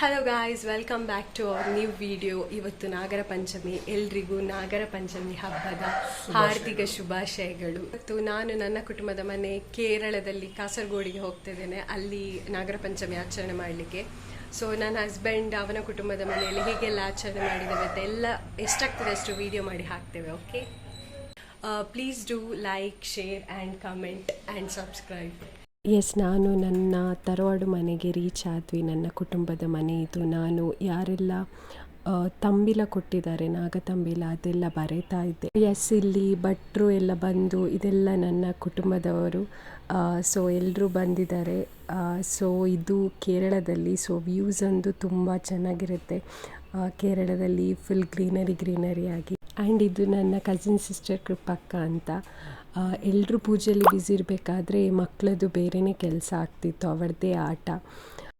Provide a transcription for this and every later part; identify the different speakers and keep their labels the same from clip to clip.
Speaker 1: Hello guys welcome back to our new video ಇವತ್ತು ನಾಗರ ಪಂಚಮಿ ಎಲ್ರಿಗೂ ನಾಗರ ಪಂಚಮಿ ಹಬ್ಬದ ಹಾರ್ದಿಕ ಶುಭಾಶಯಗಳು. ಮತ್ತು ನಾನು ನನ್ನ ಕುಟುಂಬದ ಮನೆ ಕೇರಳದಲ್ಲಿ ಕಾಸರಗೋಡಿಗೆ ಹೋಗ್ತಿದ್ದೇನೆ. ಅಲ್ಲಿ ನಾಗರ ಪಂಚಮಿ ಆಚರಣೆ ಮಾಡಲಿಕ್ಕೆ. ಸೊ ನನ್ನ ಹಸ್ಬೆಂಡ್ ಅವನ ಕುಟುಂಬದ ಮನೆಯಲ್ಲಿ ಹೀಗೆಲ್ಲ ಆಚರಣೆ ಮಾಡಿದ್ದೇವೆ. ಅಂತ ಎಲ್ಲ ಎಷ್ಟಾಗ್ತದೆ ಅಷ್ಟು ವಿಡಿಯೋ ಮಾಡಿ ಹಾಕ್ತೇವೆ okay please do like share and comment and subscribe S ನಾನು ನನ್ನ ತರವಾಡು ಮನೆಗೆ ರೀಚ್ ಆದ್ವಿ. ನನ್ನ ಕುಟುಂಬದ ಮನೆ ಇದು. ನಾನು ಯಾರೆಲ್ಲ ತಂಬಿಲ ಕೊಟ್ಟಿದ್ದಾರೆ ನಾಗ ತಂಬಿಲ ಅದೆಲ್ಲ ಬರೀತಾ ಇದ್ದೆ. ಎಸ್ ಇಲ್ಲಿ ಭಟ್ರು ಎಲ್ಲ ಬಂದು ಇದೆಲ್ಲ ನನ್ನ ಕುಟುಂಬದವರು ಸೊ ಎಲ್ಲರೂ ಬಂದಿದ್ದಾರೆ. ಸೊ ಇದು ಕೇರಳದಲ್ಲಿ ಸೊ ವ್ಯೂಸ್ ಅಂದು ತುಂಬ ಚೆನ್ನಾಗಿರುತ್ತೆ. ಕೇರಳದಲ್ಲಿ ಫುಲ್ ಗ್ರೀನರಿ ಗ್ರೀನರಿ ಆಗಿ. ಆ್ಯಂಡ್ ಇದು ನನ್ನ ಕಸಿನ್ ಸಿಸ್ಟರ್ ಕೃಪಕ್ಕ ಅಂತ. ಎಲ್ಲರೂ ಪೂಜೆಯಲ್ಲಿ ಬ್ಯುಸಿ ಇರಬೇಕಾದ್ರೆ ಮಕ್ಕಳದು ಬೇರೆಯೇ ಕೆಲಸ ಆಗ್ತಿತ್ತು, ಅವರದ್ದೇ ಆಟ.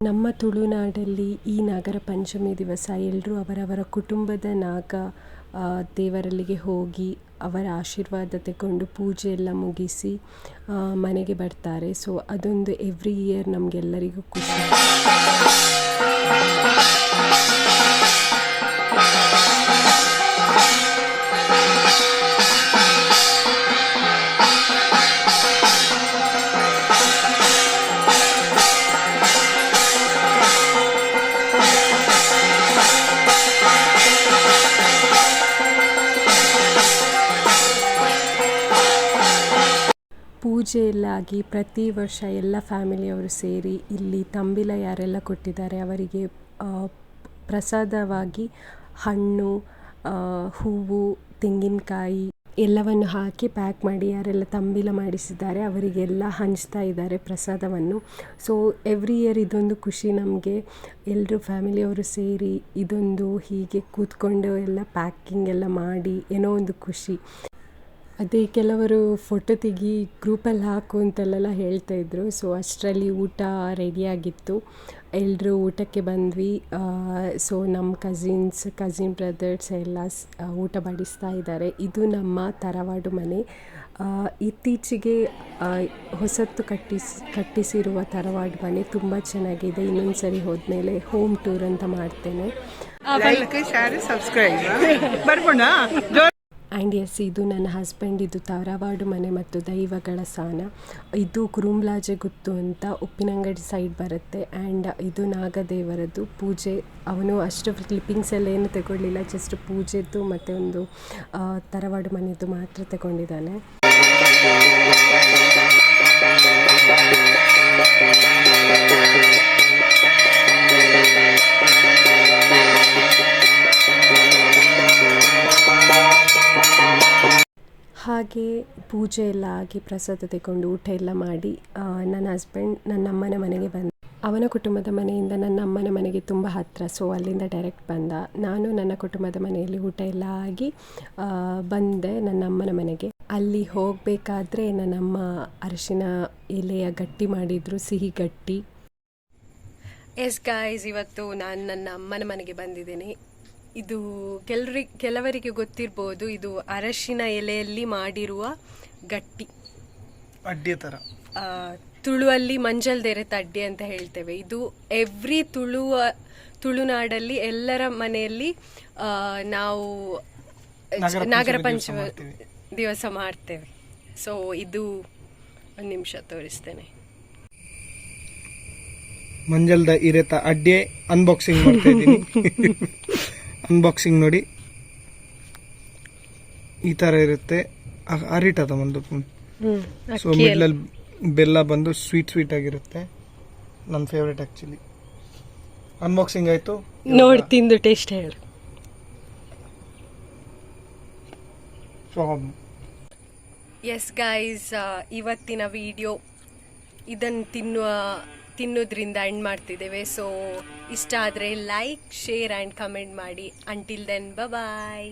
Speaker 1: ನಮ್ಮ ತುಳುನಾಡಲ್ಲಿ ಈ ನಾಗರ ಪಂಚಮಿ ದಿವಸ ಎಲ್ಲರೂ ಅವರವರ ಕುಟುಂಬದ ನಾಗ ದೇವರಲ್ಲಿಗೆ ಹೋಗಿ ಅವರ ಆಶೀರ್ವಾದ ತಗೊಂಡು ಪೂಜೆ ಎಲ್ಲ ಮುಗಿಸಿ ಮನೆಗೆ ಬರ್ತಾರೆ. ಸೊ ಅದೊಂದು ಎವ್ರಿ ಇಯರ್ ನಮಗೆಲ್ಲರಿಗೂ ಖುಷಿ. ಪೂಜೆ ಎಲ್ಲ ಆಗಿ ಪ್ರತಿ ವರ್ಷ ಎಲ್ಲ ಫ್ಯಾಮಿಲಿಯವರು ಸೇರಿ ಇಲ್ಲಿ ತಂಬಿಲ ಯಾರೆಲ್ಲ ಕೊಟ್ಟಿದ್ದಾರೆ ಅವರಿಗೆ ಪ್ರಸಾದವಾಗಿ ಹಣ್ಣು ಹೂವು, ತೆಂಗಿನಕಾಯಿ ಎಲ್ಲವನ್ನು ಹಾಕಿ ಪ್ಯಾಕ್ ಮಾಡಿ ಯಾರೆಲ್ಲ ತಂಬಿಲ ಮಾಡಿಸಿದ್ದಾರೆ ಅವರಿಗೆಲ್ಲ ಹಂಚ್ತಾ ಇದ್ದಾರೆ ಪ್ರಸಾದವನ್ನು. ಸೊ ಎವ್ರಿ ಇಯರ್ ಇದೊಂದು ಖುಷಿ ನಮಗೆ. ಎಲ್ಲರೂ ಫ್ಯಾಮಿಲಿಯವರು ಸೇರಿ ಇದೊಂದು ಹೀಗೆ ಕೂತ್ಕೊಂಡು ಎಲ್ಲ ಪ್ಯಾಕಿಂಗ್ ಎಲ್ಲ ಮಾಡಿ ಏನೋ ಒಂದು ಖುಷಿ. ಅದೇ ಕೆಲವರು ಫೋಟೋ ತೆಗಿ ಗ್ರೂಪಲ್ಲಿ ಹಾಕು ಅಂತೆಲ್ಲ ಹೇಳ್ತಾ ಇದ್ರು. ಸೊ ಅಷ್ಟರಲ್ಲಿ ಊಟ ರೆಡಿಯಾಗಿತ್ತು ಎಲ್ಲರೂ ಊಟಕ್ಕೆ ಬಂದ್ವಿ. ಸೊ ನಮ್ಮ ಕಸಿನ್ಸ್ ಕಸಿನ್ ಬ್ರದರ್ಸ್ ಎಲ್ಲ ಊಟ ಬಡಿಸ್ತಾ ಇದ್ದಾರೆ. ಇದು ನಮ್ಮ ತರವಾಡು ಮನೆ. ಇತ್ತೀಚೆಗೆ ಹೊಸತ್ತು ಕಟ್ಟಿಸ್, ಕಟ್ಟಿಸಿರುವ ತರವಾಡು ಮನೆ ತುಂಬ ಚೆನ್ನಾಗಿದೆ. ಇನ್ನೊಂದು ಸರಿ ಹೋದ್ಮೇಲೆ ಹೋಮ್ ಟೂರ್ ಅಂತ ಮಾಡ್ತೇನೆ.
Speaker 2: ಬರ್ಬೋಣ?
Speaker 1: ಆ್ಯಂಡ್ ಎಸ್ ಇದು ನನ್ನ ಹಸ್ಬೆಂಡ್ ಇದು ತರವಾಡು ಮನೆ ಮತ್ತು ದೈವಗಳ ಸ್ಥಾನ ಇದು ಕುರುಂಬ್ಲಾಜೆ ಗುತ್ತು ಅಂತ ಉಪ್ಪಿನಂಗಡಿ ಸೈಡ್ ಬರುತ್ತೆ ಆ್ಯಂಡ್ ಇದು ನಾಗದೇವರದ್ದು ಪೂಜೆ. ಅವನು ಅಷ್ಟು ಕ್ಲಿಪ್ಪಿಂಗ್ಸ್ ಎಲ್ಲ ಏನು ತಗೊಳ್ಳಿಲ್ಲ ಜಸ್ಟ್ ಪೂಜೆದ್ದು ಮತ್ತು ಒಂದು ತರವಾಡು ಮನೆಯದ್ದು ಮಾತ್ರ ತಗೊಂಡಿದ್ದಾನೆ. ಹಾಗೆ ಪೂಜೆ ಎಲ್ಲ ಆಗಿ ಪ್ರಸಾದ ತಗೊಂಡು ಊಟ ಎಲ್ಲ ಮಾಡಿ ನನ್ನ ಹಸ್ಬೆಂಡ್ ನನ್ನ ಅಮ್ಮನ ಮನೆಗೆ ಬಂದ. ಅವನ ಕುಟುಂಬದ ಮನೆಯಿಂದ ನನ್ನ ಅಮ್ಮನ ಮನೆಗೆ ತುಂಬ ಹತ್ತಿರ ಸೊ ಅಲ್ಲಿಂದ ಡೈರೆಕ್ಟ್ ಬಂದ. ನಾನು ನನ್ನ ಕುಟುಂಬದ ಮನೆಯಲ್ಲಿ ಊಟ ಎಲ್ಲ ಆಗಿ ಬಂದೆ ನನ್ನ ಅಮ್ಮನ ಮನೆಗೆ. ಅಲ್ಲಿ ಹೋಗಬೇಕಾದ್ರೆ ನನ್ನಮ್ಮ ಅರಿಶಿನ ಎಲೆಯ ಗಟ್ಟಿ ಮಾಡಿದ್ರು, ಸಿಹಿ ಗಟ್ಟಿ. ಎಸ್ ಗಾಯ್ಸ್ ಇವತ್ತು ನಾನು ನನ್ನ ಅಮ್ಮನ ಮನೆಗೆ ಬಂದಿದ್ದೇನೆ. ಇದು ಕೆಲರಿ ಕೆಲವರಿಗೆ ಗೊತ್ತಿರ್ಬೋದು ಇದು ಅರಶಿನ ಎಲೆಯಲ್ಲಿ ಮಾಡಿರುವ ಗಟ್ಟಿ.
Speaker 2: ಅಡ್ಡಿ ತರ.
Speaker 1: ಆ, ತುಳುವಲ್ಲಿ ಮಂಜಲ್ ದೆರೆ ತಡ್ಡಿ ಅಂತ ಹೇಳ್ತೇವೆ. ಇದು ಎವ್ರಿ ತುಳುವ ತುಳುನಾಡಲ್ಲಿ ಎಲ್ಲರ ಮನೆಯಲ್ಲಿ ಆ, ನಾವು
Speaker 2: ನಾಗರ ಪಂಚಮ ದಿವಸ ಮಾಡ್ತೇವೆ.
Speaker 1: ದಿವಸ ಮಾಡ್ತೇವೆ. ಸೊ ಇದು ಒಂದು ನಿಮಿಷ ತೋರಿಸ್ತೇನೆ.
Speaker 2: ಮಂಜಲ್ದ ಇರೆತ ಅಡ್ಡೆ ಅನ್ಬಾಕ್ಸಿಂಗ್ ಮಾಡ್ತಾ ಇದ್ದೀನಿ. ಅನ್ಬಾಕ್ಸಿಂಗ್ ನೋಡಿ. ಈ ತರ ಇರುತ್ತೆ. ಅರಿಟ್ ಅದ ಒಂದು ಸೊ ಮಿಡ್ಲಲ್ಲಿ ಬೆಲ್ಲ ಬಂದು ಸ್ವೀಟ್ ಸ್ವೀಟ್ ಆಗಿರುತ್ತೆ. ನನ್ನ ಫೇವ್ರೆಟ್ ಆಕ್ಚುಲಿ ಅನ್ಬಾಕ್ಸಿಂಗ್ ಆಯ್ತು.
Speaker 1: ನೋಡಿ ತಿಂದು ಟೇಸ್ಟ್ ಹೇಳಿ. ಎಸ್ ಗೈಸ್ ಇವತ್ತಿನ ವಿಡಿಯೋ ಇದನ್ನು ತಿನ್ನುವ ತಿನ್ನೋದ್ರಿಂದ ಎಂಡ್ ಮಾಡ್ತಿದ್ದೇವೆ. ಸೊ ಇಷ್ಟ ಆದರೆ ಲೈಕ್ ಶೇರ್ ಆ್ಯಂಡ್ ಕಮೆಂಟ್ ಮಾಡಿ. Until then bye